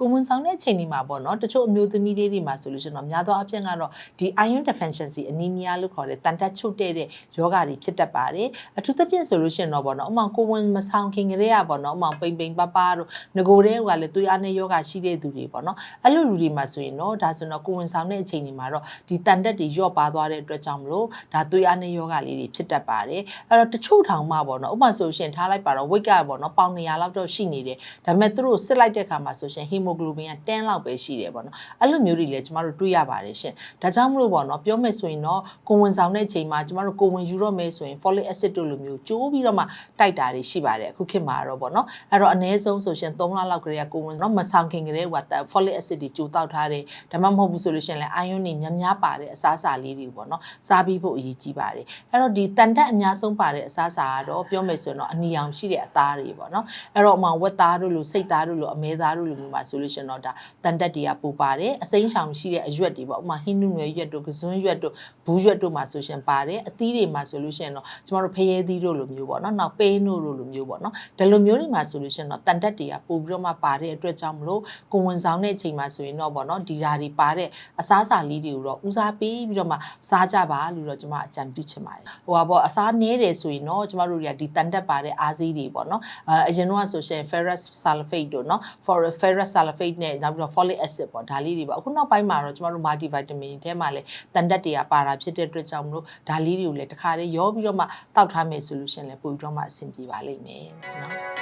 ကိုဝန်ဆောင်တဲ့ချိန်ဒီမှာပေါ့နော်တချို့အမျိုးသမီးလေးတွေမှာဆိုလို့ရှိရင်တော့များသောအားဖြင့်ကတော့ဒီ iron deficiency anemia လို့ခေါ်တဲ့တန်တက်ချုပ်တဲ့တဲ့ယောဂါတွေဖြစ်တတ်ပါတယ်အထူးသဖြင့်ဆိုလို့ရှိရင်တော့ပေါ့နော်ဥပမာကိုဝန်မဆောင်ခင်ကလေးကပေါ့နော်ဥပမာပိန်ပိန်ပပတို့ငကိုတဲ့ဟိုကလည်းသွေးအားနဲ့ယောဂါရှိတဲ့သူတွေပေါ့နော်အဲ့လိုလူတွေမှာဆိုရင်တော့ဒါဆိုတော့ကိုဝန်ဆောင်တဲ့အချိန်ဒီမှာတော့ဒီတန်တက်တွေယော့ပါသွားတဲ့အတွက်ကြောင့်မလို့ဒါသွေးအားနဲ့ယောဂါလေးတွေဖြစ်တတ်ပါတယ်အဲ့တော့တချို့ထောင်မှပေါ့နော်ဥပမာဆိုလို့ရှိရင်ထားလိုက်ပါတော့ weight ကပေါ့နော်ပေါင်200လောက်တော့ရှိနေတယ်ဒါပေမဲ့သူတို့စစ်လိုက်တဲ့အခါမှာဆိုရှင် hemoglobin က10လောက်ပဲရှိတယ်ပေါ့နော်အဲ့လိုမျိုးတွေလည်းကျမတို့တွေ့ရပါတယ်ရှင်ဒါကြောင့်မလို့ပေါ့နော်ပြောမယ်ဆိုရင်တော့ကိုဝင်ဆောင်တဲ့ချိန်မှာကျမတို့ကိုဝင်ယူတော့မယ်ဆိုရင် folic acid တို့လိုမျိုးကျိုးပြီးတော့မှတိုက်တာတွေရှိပါတယ်အခုခေတ်မှာတော့ပေါ့နော်အဲ့တော့အနည်းဆုံးဆိုရှင်3လလောက်ကလေးကကိုဝင်တော့မဆောင်ခင်ကလေးက folic acid တွေကျိုးတောက်ထားတယ်ဒါမှမဟုတ်ဘူးဆိုလို့ရှင်လည်း iron တွေများများပါတဲ့အစားအစာလေးတွေပေါ့နော်စားပြီးဖို့အရေးကြီးပါတယ်အဲ့တော့ဒီတန်တက်အများဆုံးပါတဲ့အစားအစာကတော့ပြောမယ်ဆိုရင်တော့အနီအောင်ရှိတဲ့အသားတွေပေါ့နော်အဲ့တော့ဥမာဝက်သားတို့လိုစိတ်သားတို့လိုအမဲသားတို့လိုမျိုးပါဆိုလို့ရှင်တော့ဒါတန်တက်တွေကပူပါတယ်အစိမ်းရှောင်ရှိတဲ့အရွက်တွေပေါ့ဥမာဟင်းနုနယ်ရွက်တို့ကစွန်းရွက်တို့ဘူးရွက်တို့မှာဆိုရှင်ပါတယ်အသီးတွေမှာဆိုလို့ရှင်တော့ကျမတို့ဖရဲသီးတို့လိုမျိုးပေါ့နော်နောက်ပဲနို့တို့လိုမျိုးပေါ့နော်ဒီလိုမျိုးတွေမှာဆိုလို့ရှင်တော့တန်တက်တွေကပို့ပြီးတော့မှပါတဲ့အတွက်ကြောင့်မလို့ကိုဝင်ဆောင်တဲ့အချိန်မှာဆိုရင်တော့ပေါ့နော်ဒီဓာတွေပါတဲ့အစားအစာလေးတွေကိုတော့ဦးစားပေးပြီးတော့မှစားကြပါလို့တော့ကျမအကြံပြုချင်ပါတယ်ဟိုပါပေါ့အစားနည်းတယ်ဆိုရင်တော့ကျမတို့တွေကဒီတန်တက်ပါတဲ့အားစေးတွေပေါ့နော်အဲအရင်တော့ဆိုရှင် ferrous sulfate တို့နော် for ferrous sulfate နဲ့နောက်ပြီးတော့ folic acid ပေါ့ဒါလေးတွေပေါ့အခုနောက်ပိုင်းမှာတော့ကျမတို့ multivitamin ထဲမှာလည်းတန်တက်တွေကပါတာဖြစ်တဲ့အတွက်ကြောင့်မလို့ဒါလေးတွေကိုလည်းတစ်ခါတည်းရောပြီးတော့မှတောက်ထားမယ်ဆိုလို့ရှင်လည်းပို့ပြီးတော့မှအဆင်ပြေပါလိမ့်မယ်နော်